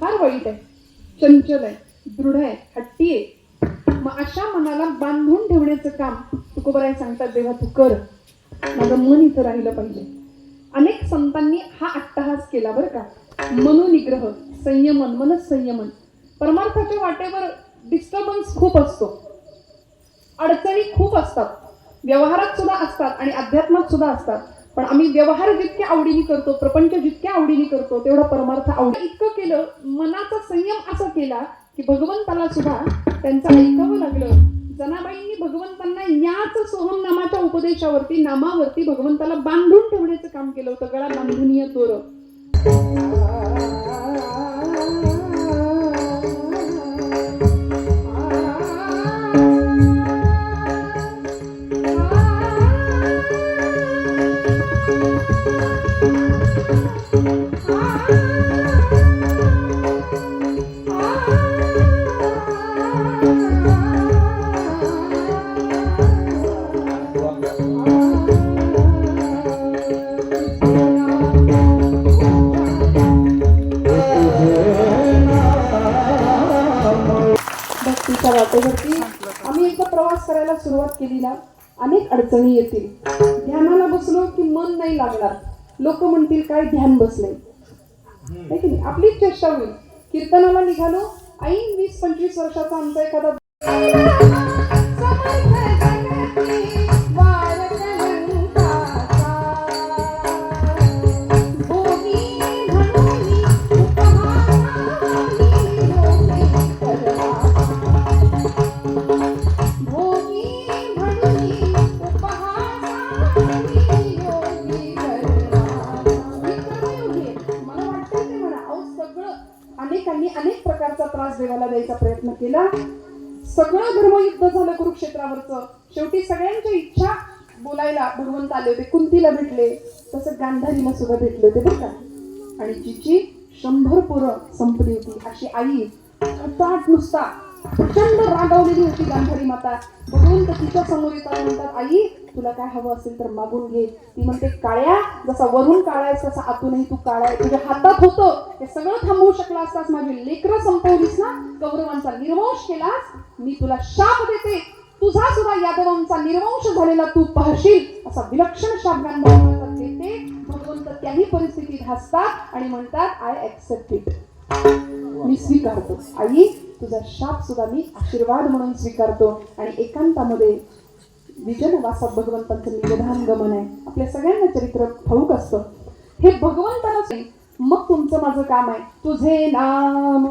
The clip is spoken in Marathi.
फार वाईट आहे. चंचल आहे दृढ आहे हट्टी आहे. मग अशा मनाला बांधून ठेवण्याचं काम तुकोबराय सांगतात देवा तू कर. माझं मन इथं राहिलं पाहिजे. अनेक संतांनी हा अट्टहास केला बरं का. मनोनिग्रह संयमन मनस संयमन परमार्थाच्या वाटेवर डिस्टर्बन्स खूप असतो. अडचणी खूप असतात. व्यवहारात सुद्धा असतात आणि अध्यात्मात सुद्धा असतात. पण आम्ही व्यवहार जितक्या आवडीने करतो प्रपंच जितक्या आवडीने करतो तेवढा परमार्थ आवडी इतकं केलं मनाचा संयम असा केला की भगवंताला सुद्धा त्यांचं ऐकावं लागलं. जनाबाईंनी भगवंतांना याच सोहम नामाच्या उपदेशावरती नामावरती भगवंताला बांधून ठेवण्याचं काम केलं होतं गळा बांधून तोर. भक्तीच्या वाटेवरती आम्ही एकदा प्रवास करायला सुरुवात केली ना अनेक अडचणी येतील. ध्यानाला बसलो की मन नाही लागणार. लोक म्हणतील काय ध्यान बसले की नाही? आपलीच चेष्टा होईल. कीर्तनाला निघालो. ऐन वीस पंचवीस वर्षाचा आमचा एखादा अनेकांनी अनेक प्रकारचा त्रास देवाला द्यायचा प्रयत्न केला. सगळं धर्मयुद्ध झालं कुरुक्षेत्रावरचं. शेवटी सगळ्यांच्या इच्छा बोलायला भगवंत आले होते. कुंतीला भेटले. तसं गांधारीला सुद्धा भेटले होते बरं का? आणि जिची शंभर पोरं संपली होती. अशी आई हताट नुसता प्रचंड रागावलेली होती गांधारी माता. भगवंत तिच्या समोर येतात म्हणतात आई तुला काय हवं असेल तर मागून घे. ती म्हणते काळ्या जसा वरून काळा आहेस तसा आतूनही तू काळा आहे. तुझ्या हातात होतं. हे सगळं थांबवू शकला असतास माझी लेकरं संपवलीस ना? कौरवांचा निर्वंश केलास. मी तुला शाप देते. तुझा सुद्धा यादवांचा निर्वंश झालेला तू पाहशील असा विलक्षण शाप गांधारी देते. भगवंत त्याही परिस्थितीत हसतात आणि म्हणतात आय ऍक्सेप्ट इट मी स्वीकारतो. आई तुझा शाप सुद्धा मी आशीर्वाद म्हणून स्वीकारतो. आणि एकांतामध्ये विजनवासात भगवंतांचं निवधान गमन आहे. आपल्या सगळ्यांना चरित्र ठाऊक असतं. हे भगवंताला मग तुमचं माझं काम आहे. तुझे नाम.